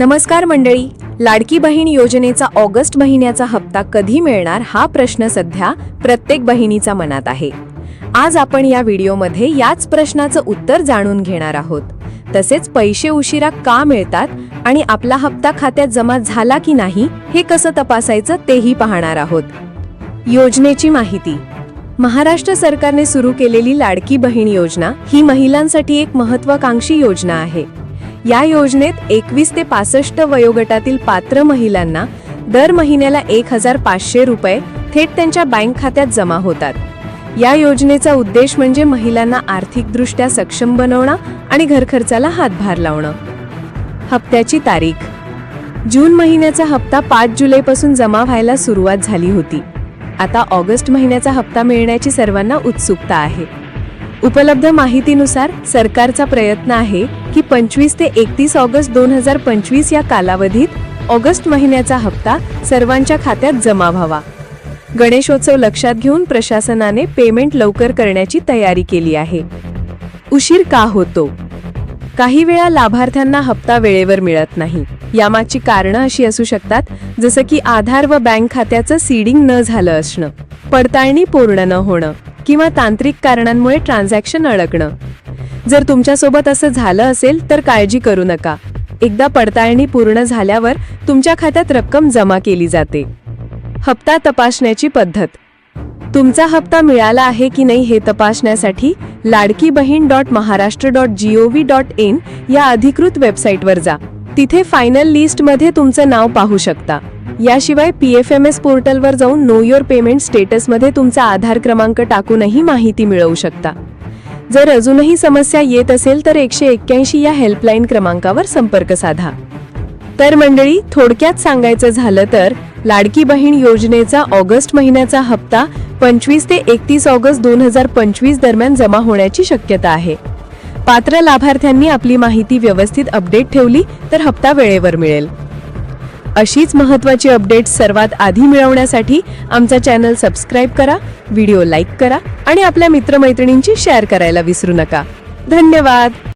नमस्कार मंडळी. लाडकी बहीण योजनेचा ऑगस्ट महिन्याचा हप्ता कधी मिळणार हा प्रश्न सध्या प्रत्येक बहिणीचा मनात आहे. आज आपण या व्हिडिओमध्ये याच प्रश्नाचं उत्तर जाणून घेणार आहोत. तसेच पैसे उशिरा का मिळतात आणि आपला हप्ता खात्यात जमा झाला की नाही हे कसं तपासायचं तेही पाहणार आहोत. योजनेची माहिती. महाराष्ट्र सरकारने सुरू केलेली लाडकी बहीण योजना ही महिलांसाठी एक महत्वाकांक्षी योजना आहे. या योजनेत एकवीस ते पासष्ट वयोगटातील पात्र महिलांना दर महिन्याला एक हजार पाचशे रुपये थेट त्यांच्या बँक खात्यात जमा होतात. या योजनेचा उद्देश म्हणजे महिलांना आर्थिकदृष्ट्या सक्षम बनवणं आणि घरखर्चाला हातभार लावणं. हप्त्याची तारीख. जून महिन्याचा हप्ता पाच जुलैपासून जमा व्हायला सुरुवात झाली होती. आता ऑगस्ट महिन्याचा हप्ता मिळण्याची सर्वांना उत्सुकता आहे. उपलब्ध माहितीनुसार सरकारचा प्रयत्न आहे की पंचवीस ते एकतीस ऑगस्ट दोन हजार पंचवीस या कालावधीत ऑगस्ट महिन्याचा हप्ता सर्वांच्या खात्यात जमा व्हावा. गणेशोत्सव लक्षात घेऊन प्रशासनाने पेमेंट लवकर करण्याची तयारी केली आहे. उशीर का होतो? काही वेळा लाभार्थ्यांना हप्ता वेळेवर मिळत नाही. यामागची कारणं अशी असू शकतात जसं की आधार व बँक खात्याचं सीडिंग न झालं असणं पडताळणी पूर्ण न होणं किंवा तांत्रिक कारणांमुळे ट्रान्झॅक्शन अडकणं. जर तुमच्यासोबत असं झालं असेल तर काळजी करू नका. एकदा पडताळणी पूर्ण झाल्यावर तुमच्या खात्यात रक्कम जमा केली जाते. हप्ता तपासण्याची पद्धत. तुमचा हप्ता मिळाला आहे की नाही हे तपासण्यासाठी Ladki Bahin dot Maharashtra dot G O V dot in या अधिकृत वेबसाईटवर जा. तिथे फायनल लिस्टमध्ये तुमचं नाव पाहू शकता. याशिवाय पी एफ एम एस पोर्टलवर जाऊन नो युअर पेमेंट स्टेटसमध्ये तुमचा आधार क्रमांक टाकूनही माहिती मिळवू शकता. जर अजूनही समस्या येत असेल तर एकशे एक्क्याऐंशी या हेल्पलाईन क्रमांकावर संपर्क साधा. तर मंडळी थोडक्यात सांगायचं झालं तर लाडकी बहीण योजनेचा ऑगस्ट महिन्याचा हप्ता पंचवीस ते एकतीस ऑगस्ट दोन हजार पंचवीस दरम्यान जमा होण्याची शक्यता आहे. पात्र लाभार्थ्यांनी आपली माहिती व्यवस्थित अपडेट ठेवली तर हप्ता वेळेवर मिळेल. अशीच महत्त्वाची अपडेट्स सर्वात आधी मिळवण्यासाठी आमचा चॅनल सबस्क्राईब करा व्हिडिओ लाईक करा आणि आपल्या मित्रमैत्रिणींची शेअर करायला विसरू नका. धन्यवाद!